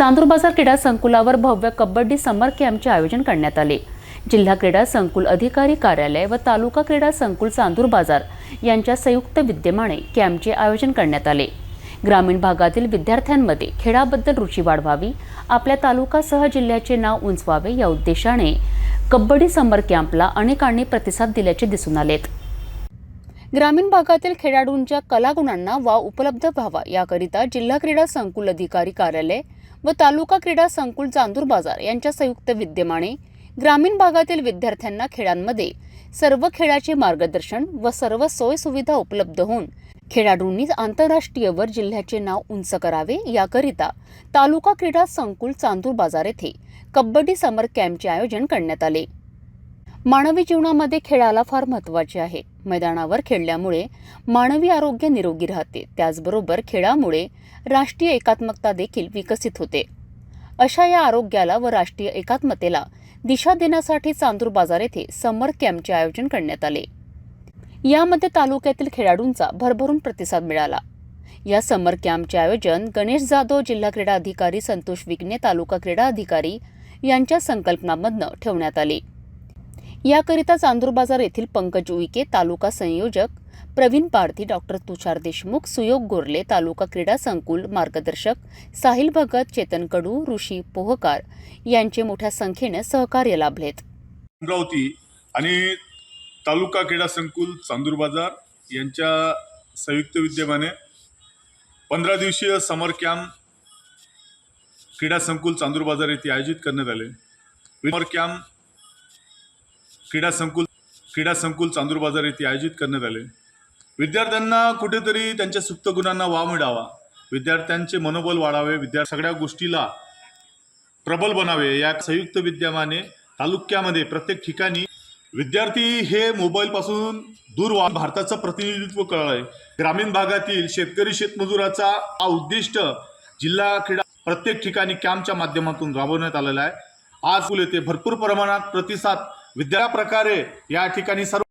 चांदूर बाजार क्रीडा संकुलावर भव्य कबड्डी समर कॅम्पचे आयोजन करण्यात आले. जिल्हा क्रीडा संकुल अधिकारी कार्यालय व तालुका क्रीडा संकुल चांदूर बाजार यांच्या संयुक्त विद्यमाने कॅम्पचे आयोजन करण्यात आले. ग्रामीण भागातील विद्यार्थ्यांमध्ये खेळाबद्दल रुची वाढवावी आपल्या तालुकासह जिल्ह्याचे नाव उंचवावे या उद्देशाने कबड्डी समर कॅम्पला अनेकांनी प्रतिसाद दिल्याचे दिसून आलेत. ग्रामीण भागातील खेळाडूंच्या कलागुणांना वाव उपलब्ध व्हावा याकरिता जिल्हा क्रीडा संकुल अधिकारी कार्यालय व तालुका क्रीडा संकुल चांदूर बाजार यांच्या संयुक्त विद्यमाने ग्रामीण भागातील विद्यार्थ्यांना खेळांमध्ये सर्व खेळाचे मार्गदर्शन व सर्व सोय सुविधा उपलब्ध होऊन खेळाडूंनी आंतरराष्ट्रीय वर जिल्ह्याचे नाव उंच करावे याकरिता तालुका क्रीडा संकुल चांदूर बाजार येथे कबड्डी समर कॅम्पचे आयोजन करण्यात आले. मानवी जीवनामध्ये खेळाला फार महत्त्वाचे आहे. मैदानावर खेळल्यामुळे मानवी आरोग्य निरोगी राहते. त्याचबरोबर खेळामुळे राष्ट्रीय एकात्मकता देखील विकसित होते. अशा या आरोग्याला व राष्ट्रीय एकात्मतेला दिशा देण्यासाठी चांदूर बाजार येथे समर कॅम्पचे आयोजन करण्यात आले. यामध्ये तालुक्यातील खेळाडूंचा भरभरून प्रतिसाद मिळाला. या समर कॅम्पचे आयोजन गणेश जाधव जिल्हा क्रीडा अधिकारी संतोष विघ्ने तालुका क्रीडा अधिकारी यांच्या संकल्पनामधनं ठेवण्यात आले. याकरिता चांदूर बाजार येथील पंकज उईके तालुका संयोजक प्रवीण पारधी डॉक्टर तुषार देशमुख सुयोग गोरले तालुका क्रीडा संकुल मार्गदर्शक साहिल भगत चेतन कडू ऋषी पोहकार यांचे मोठ्या संख्येने सहकार्य लाभलेत. अमरावती आणि तालुका क्रीडा संकुल चांदूर बाजार यांच्या संयुक्त विद्यमाने पंधरा दिवसीय समर कॅम्प क्रीडा संकुल चांदूर बाजार येथे आयोजित करण्यात आले. समर कॅम्प क्रीडा संकुल क्रीडा संकुल चांदूर बाजार येथे आयोजित करण्यात आले. विद्यार्थ्यांना कुठेतरी त्यांच्या सुप्त गुणांना वाव मिळावा. विद्यार्थ्यांचे मनोबल वाढावे विद्या सगळ्या गोष्टीला प्रबल बनावे या संयुक्त विद्यमाने तालुक्यामध्ये प्रत्येक ठिकाणी विद्यार्थी हे मोबाईलपासून दूर व्हा भारताचं प्रतिनिधित्व करत आहे ग्रामीण भागातील शेतकरी शेतमजुराचा हा उद्दिष्ट जिल्हा क्रीडा प्रत्येक ठिकाणी कॅम्पच्या माध्यमातून राबवण्यात आलेला आहे. आज येथे भरपूर प्रमाणात प्रतिसाद विद्या प्रकारे या ठिकाणी सर्व